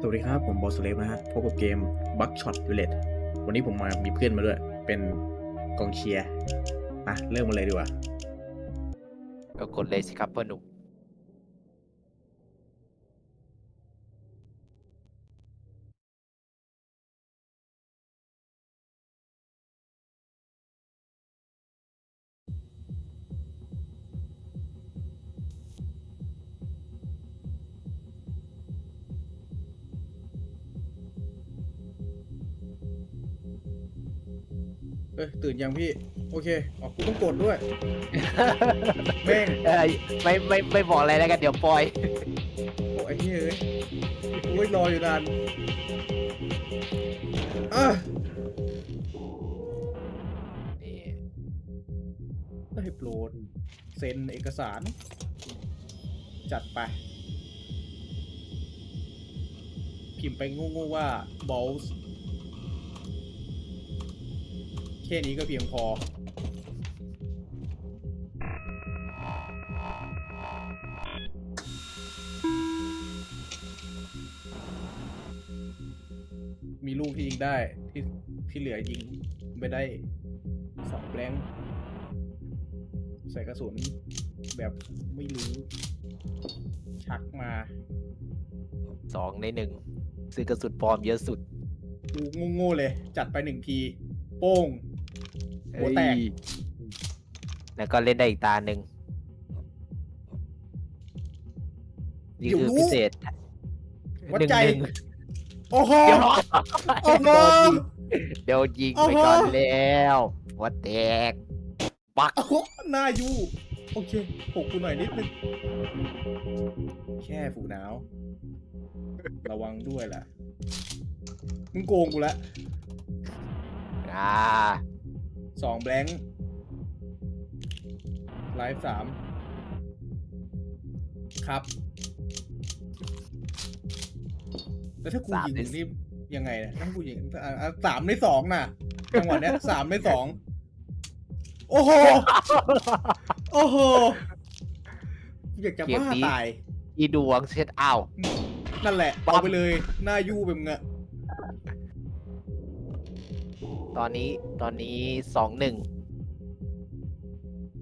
สวัสดีครับ ผมบอสเลฟนะฮะพบกับเกม Bug Shot Village วันนี้ผมมามีเพื่อนมาด้วย เป็นกองเชียร์นะเริ่มมาเลยดีกว่า ก็กดเลยสิครับพ่อหนุ่ม เอ้ยตื่นยังพี่ โอเคอ๋อกูต้องกดด้วยแม่งเอ้ยไม่ไม่ไม่บอกอะไรแล้วกันเดี๋ยวปล่อย โอ้ไอ้เหี้ยเอ้ยโอ้ยรออยู่นานอะนี่ได้โปรดเซ็นเอกสาร จัดไป พิมพ์ไปโง่ๆว่า balls แค่นี้ก็เพียงพอ มีลูกที่ยิงได้ที่ที่เหลือยิงไม่ได้สองแบงค์ใส่กระสุนแบบไม่รู้ชักมาสองในหนึ่งซื้อกระสุนปลอมเยอะสุด กูโง่ๆเลย จัดไปหนึ่งที โป้ง หัวแตกเอ้ยแล้วก็เล่นได้อีกตาหนึ่งนี่เดี๋ยวคือรู้พิเศษวัดหนึ่งใจหนึ่งโอ้โหเดี๋ยวโอ้โห เดี๋ยวยิงโอ้ไปโหก่อนแล้วหัวแตกปักโอ้โหหน้ายู โอเคปลุกกูหน่อยนิดนึง แค่ฝูหนาว ระวังด้วยล่ะ มึงโกงกูละอ่า สองแบงค์ไลฟ์สามครับแล้วถ้ากูสามยิงในนี่ยังไงนะถ้ากูยิงอะอะสามในสองน่ะ จังหวะเนี้ยสามในสอง โอ้โห โอ้โห อยากจะเกมบ้านี้ตาย อีดวงเช็ดอ้าว นั่นแหละปั๊บเอาไปเลย หน้ายู่แบบเงอะ ตอนนี้ตอนนี้สองหนึ่ง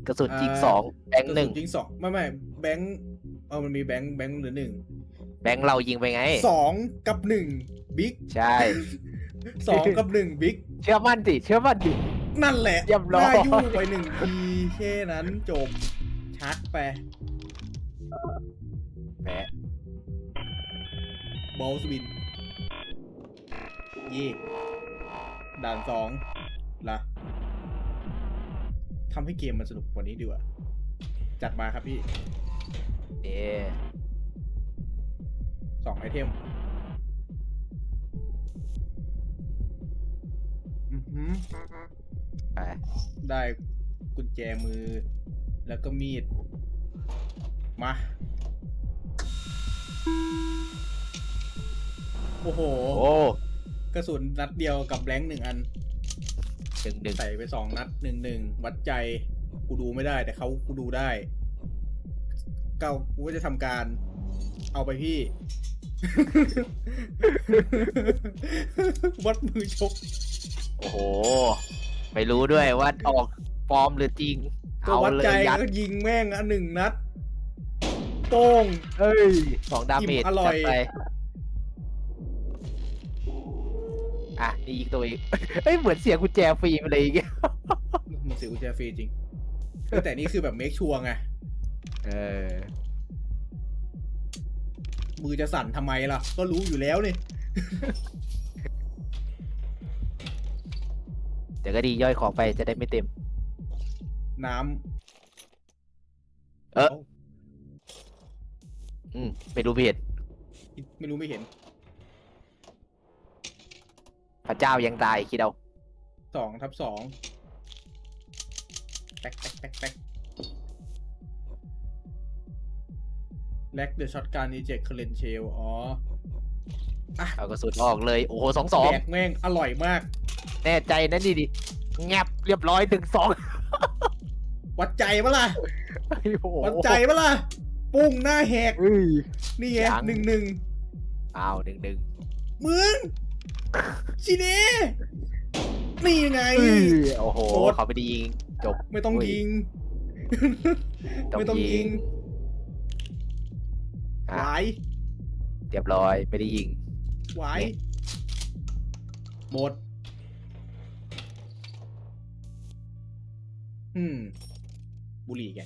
กระสุนจริงสองแบงค์หนึ่งจริงสองไม่ไม่แบงค์เออมันมีแบงค์แบงค์เหลือหนึ่งแบงค์เรายิงไปไงสองกับหนึ่งบิ๊กใช่สองกับหนึ่งบิ๊กเชื่อมั่นสิเชื่อมั่นดินั่นแหละเรียบร้อยหน้ายู่ไปหนึ่งทีแค่นั้นจบชักไปแหมบอลสวินยี่ ด่านสองละทำให้เกมมันสนุกกว่านี้ดีกว่า จัดมาครับพี่เอ๊ะสองไอเทมอือหือไปได้กุญแจมือ แล้วก็มีด มา โอ้โห โอ้ กระสุนนัดเดียวกับแบงค์หนึ่งอันหนึ่งหนึ่งใส่ไปสองนัดหนึ่งหนึ่งวัดใจ กูดูไม่ได้ แต่เขากูดูได้ เก้ากูก็จะทำการ เอาไปพี่ วัดมือชก โอ้โห ไม่รู้ด้วยว่าออกฟอร์มหรือจริงก็เอาวัดเลใจยยัด ก็ยิงแม่งอันหนึ่งนัดโป้งเฮ้ยสองดาเมจอิ่มอร่อย จัดไป อะนี่ยิงตัวเองเฮ้ยเหมือนเสียงกุญแจฟรีไปเลยอีกมันเสียกุญแจฟรีจริงเออแต่นี่คือแบบเมคชัวร์ไง เออมือจะสั่นทำไมล่ะ ก็รู้อยู่แล้วนี่เดี๋ยวก็ดีย่อยของไปจะได้ไม่เต็ม น้ำเออ อืมไม่รู้ไม่เห็นไม่รู้ไม่เห็น พระเจ้ายังตายคิดเอาสองทับสองแป๊กแป๊กแป๊กแป๊กแล็กเดอะช็อตการดีเจคเคเลนเชลอ๋อเอากระสุนออกเลย โอ้โหสองสองแดกแม่งอร่อยมาก แน่ใจนะนี่ดิแงบเรียบร้อยถึงสองวัดใจปะล่ะโอ้โหวัดใจปะล่ะ ปุ้งหน้าแหกเอ้ยนี่ไงยังหนึ่งหนึ่งอ้าวหนึ่งหนึ่งมึง ชิเน่นี่ยังไง โอ้โหโอ๊ต เขาไม่ได้ยิงจบไม่ต้องยิงต้องไม่ต้องยิยิงงอะหวายเรียบร้อยไม่ได้ยิง หวายเนี่ยหมด อืม บุหรี่แก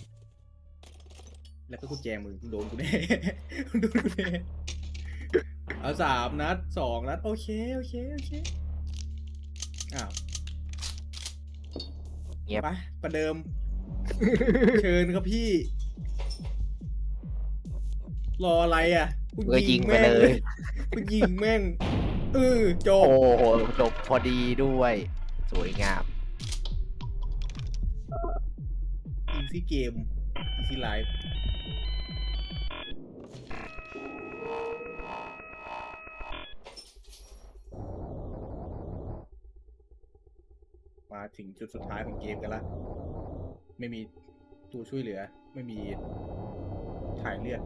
แล้วก็กุญแจมือโดนกูแน่ โดนกูแน่ เอาสามนัดสองนัด โอเค โอเค โอเค อ้าวเงียบ ไปประเดิม เชิญครับพี่ รออะไรอะกูเออยิงไปแม่งเลย กูยิงแม่งเออจโอ้บโหจบพอดีด้วย สวยงาม อีซี่เกมอีซี่ไลฟ์ มาถึงจุดสุดท้ายของเกมกันละ ไม่มีตัวช่วยเหลือ ไม่มีถ่ายเลือด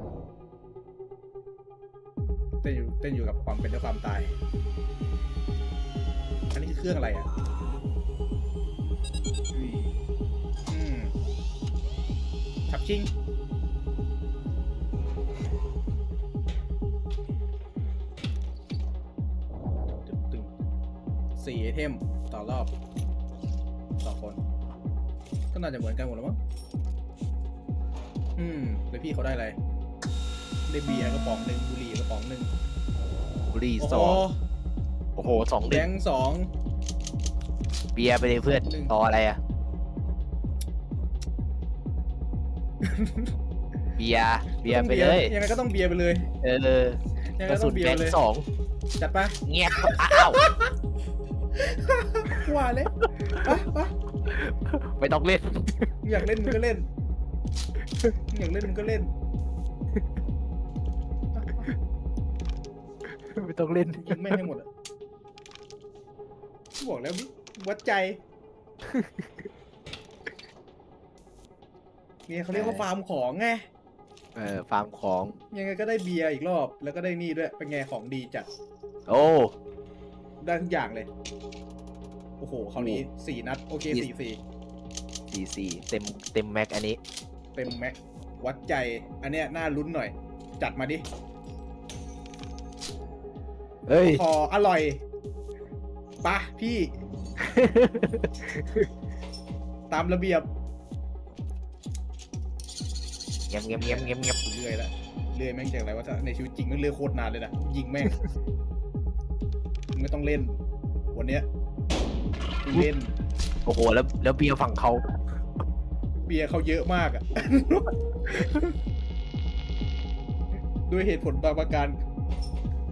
เต้นอยู่เต้นอยู่กับความเป็นและความตาย อันนี้คือเครื่องอะไรอะอุ้มขับชิงตึงตึงสี่ไอเทมต่อรอบ คน ก็น่าจะเหมือนกันหมดแล้วมั้ง อืมแล้วพี่เขาได้อะไร ได้เบียร์กระป๋องหนึ่งบุหรี่กระป๋องหนึ่งบุรีโอ้สโหองโอ้โหสองหแบนึ่งงค์สองเบียร์ไปเลยเพื่อนหนึ่งต่ออะไรอะ เบียร์เบียร์ไปเลย ยังไงก็ต้องเบียร์ไปเลยเออยังกไงระก็สุต้อนงเบียแบร์งไปเลย ค์สองจัดปะเงียบอ้าวว่าเลยปะปะ ไม่ต้องเล่น มึงอยากเล่นมึงก็เล่นมึงอยากเล่นมึงก็เล่น ไม่ต้องเล่น ยิงแม่งให้หมดอะบอกแล้วมิวัดใจ เนี่ยเขาเรียกว่าฟาร์มของไง เออฟาร์มของ ยังไงก็ได้เบียร์อีกรอบ แล้วก็ได้นี่ด้วย เป็นไงของดีจัด โอ้ ได้ทุกอย่างเลยโอ้โหคราวนี้สี่นัด โอเคสี่สี่สี่สี่สี่เต็มเต็มแม็กอันนี้ เต็มแม็กวัดใจอันเนี้ยน่าลุ้นหน่อย จัดมาดิเฮ้ยพออร่อยปะพี่ ตามระเบียบเงียบเงียบเงียบเงียบเงียบเรื่อยละเรื่อยแม่งจากอะไรวะในชีวิตจริงแม่งเรื่อยโคตรนานเลยนะยิงแม่งมึงไม่ต้องเล่น วันเนี้ยกู เล่นโอ้โห แล้วแล้วเบียร์ฝั่งเขาเบียร์เขาเยอะมากอะด้วยเหตุผลบางประการ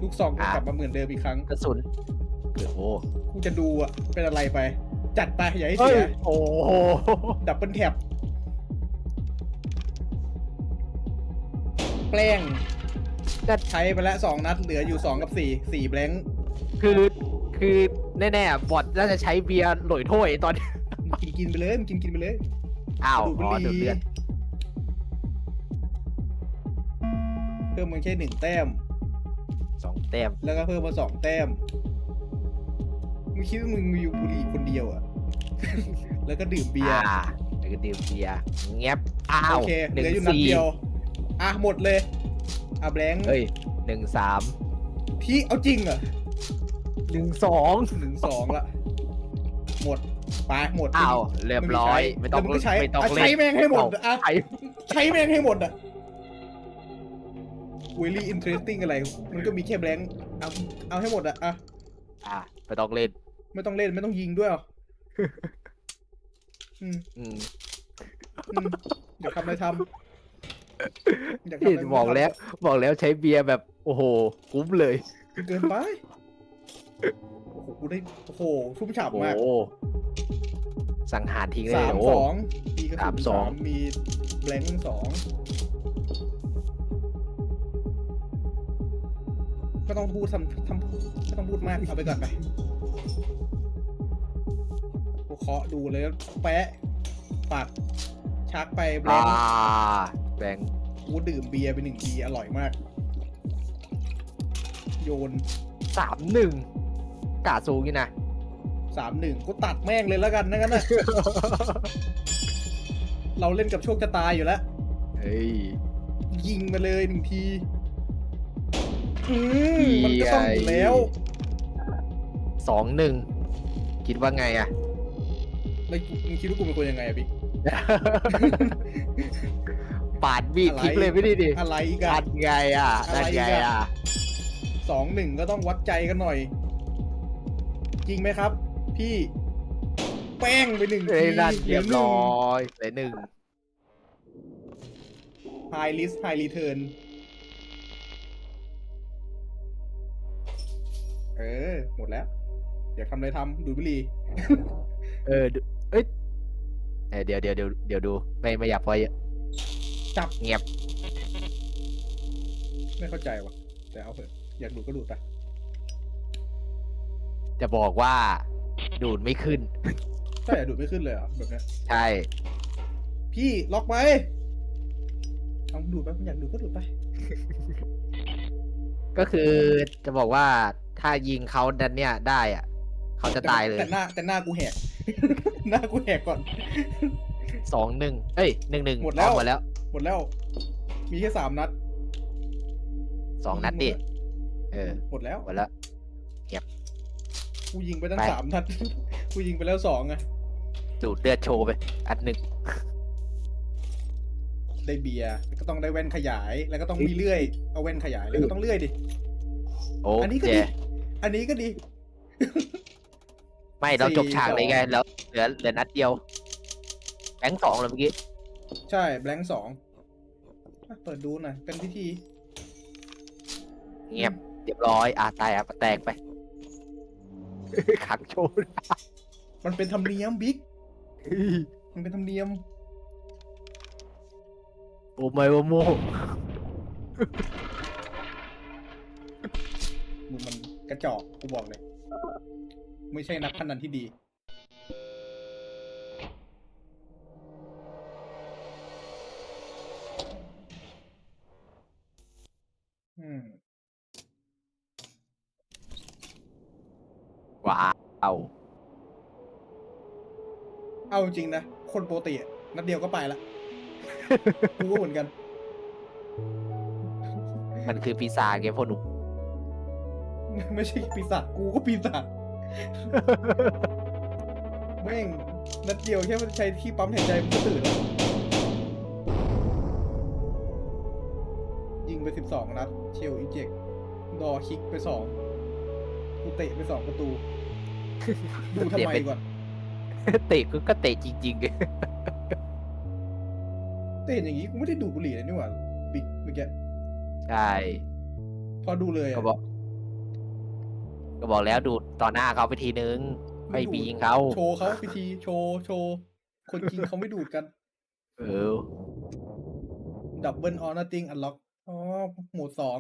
ลูกซองก็กลับมาเหมือนเดิมอีกครั้ง กระสุนโอ้โหกูจะดูอะเป็นอะไรไป จัดไปอย่าให้เฮ้เสียยโอ้โหดับเบิลแท็บแปลงจะใช้ไปแล้วสองนัดเหลืออยู่สองกับสี่สี่แบงค์คือคือ แน่ๆ บอทน่าจะใช้เบียร์หลอยถ้วยตอนนี้มึงกินกินไปเลยมึงกินกินไปเลย อ้าวดูดบุอ๋อหดูดรี่เลือดเพิ่มมันแค่หนึ่งแต้ม สองแต้มแล้วก็เพิ่มมาสองแต้ม มึงคิดว่ามึงมีอยู่บุหรี่คนเดียวอะ แล้วก็ดื่มเบียร์ อ่าแล้วก็ดื่มเบียร์เงียบอ้าโอวเคหเหนึ่ลืงออยู่นัดสี่เดียว อะหมดเลย อะแบงค์เฮ้ยหนึ่งสามพี่เอาจริงเหรอ หนึ่งสองหนึ่งสองละหมดไปหมดอ้าวเรียบร้อย ไม่ต้องแล้วมึงก็ใช้ไม่ต้องอะเล่นใช้แม่งให้หมดอะใช้ใช้แม่งให้หมดอะ really interesting อะไร มันก็มีแค่แบงค์เอาเอาให้หมดอะอะอ่าไม่ต้องเล่น ไม่ต้องเล่นไม่ต้องยิงด้วยเหรออืมอืมอืมอยากทำอะไรทำอยากทำอะไรบอกแล้ว บอกแล้วใช้เบียร์แบบ โอ้โห คุ้มเลย เกินไป โอ้โหกูได้โอ้โหชุ่มฉ่ำโอ้มากโหสังหารทิ้งเลยสามโอ้ สองมีกระสุนสามสองมีแบงค์สองไม่ต้องพูดทำทำไม่ต้องพูดมากเอาไปก่อนไปกูเคาะดูเลยแปะปัดชักไปแบอ่างค์แบงค์กูดื่มเบียร์ไปหนึ่งบีอร่อยมาก โยน สามหนึ่ง กาสูงอยู่นะสามหนึ่งกูตัดแม่งเลยแล้วกันนะกันนะเราเล่นกับโชคชะตาอยู่แล้ว เฮ้ย ยิงมาเลยหนึ่งที อืมมันก็ต้องอยู่แล้ว สองหนึ่ง คิดว่าไงอะแล้วกูมึงคิดว่ากูเป็นคนยังไงอะพี่ ปาดบีดอะไร ทิ้งเลยไม่ได้ดิอะไรอีกันั่นนไงอะอะไรนั่นไงอีกอะอะสองหนึ่งก็ต้องวัดใจกันหน่อย จริงไหมครับ พี่แป้งไปหนึ่งเอ้ทียนั่นเรียบร้อยเลยหนึ่งไฮลิสไฮรีเทิร์นเออ หมดแล้วอยากทำอะไรทำดูดบุหรี่เออดูเอ้ยเออเดี๋ยวเดี๋ยวเดี๋ยวเดี๋ยวดู ไม่ไม่อยากพอเยอะจับเงียบ ไม่เข้าใจว่ะ แต่เอาเถอะอยากดูดก็ดูดไป จะบอกว่า ดูดไม่ขึ้น ใช่อะดูดไม่ขึ้นเลยเหรอะแบบเนี้ยใช่ พี่ล็อกไว้เอาดูดไปอยากดูดก็ดูดไป ก็คือจะบอกว่าถ้ายิงเขาดันเนี่ยได้อะ เขาจะตายเลยแต่หน้าแต่หน้ากูแหก หน้ากูแหกก่อน สองหนึ่งเอ้ยหนึ่งหนึ่งหมดแล้วหมดแล้วหมดแล้ว มีแค่สามนัดสองนัดดิเออ หมดแล้ว หมดแล้ว กูยิงไปตั้งไป สามนัด กูยิงไปแล้วสองไงดูดเลือดโชว์ไป อันหนึ่งได้เบียร์แล้วก็ต้องได้แว่นขยาย แล้วก็ต้องมีเลื่อย เอาแว่นขยายแล้วก็ต้องเลื่อยดิ โอ้อันนี้ก็เจดีอันนี้ก็ดี ไม่เราจบฉากสี่เลยไงสองแล้วเหลือเหลือนัดเดียวแบงค์สองเลยเมื่อกี้ ใช่ แบงค์สองอะเปิดดูหน่อยเป็นพิธีเงียบ เรียบร้อย อะตายอะแตกไป ขังโชว์มันเป็นธรรมเนียมบิ๊กมันเป็นธรรมเนียม โอ้ไม่ว่าโมมึงมันกระจอกกูบอกเลย ไม่ใช่นักพนันที่ดี อืม ว้าวเอาจริงนะ คนปกติอะนัดเดียวก็ไปละ กูก็เหมือนกัน มันคือปีศาจไงพ่อหนุ่ม ไม่ใช่ปีศาจกูก็ปีศาจแม่งนัดเดียวแค่ใช้ที่ปั๊มหายใจมันก็ตื่นแล้วยิงไปสิบสองนัดเชลอีเจกดอคิกไปสองกูเตะไปสองประตู ดูทำไมก่อนเตะก็ก็เตะจริงๆแต่เห็นอย่างงี้กูไม่ได้ดูดบุหรี่เลยนี่หว่าบิ๊กเมื่อกี้ใช่พอดูเลยก็อะบอก ก็บอกแล้วดูดต่อหน้าเขาไปทีนึงไม่ดูดปียิงเขาโชว์เขาพิธีโชว์โชว์คนจริงเขาไม่ดูดกัน เออดับเบิลออ n น t ติงอันล็อกอ๋อหมวดสอง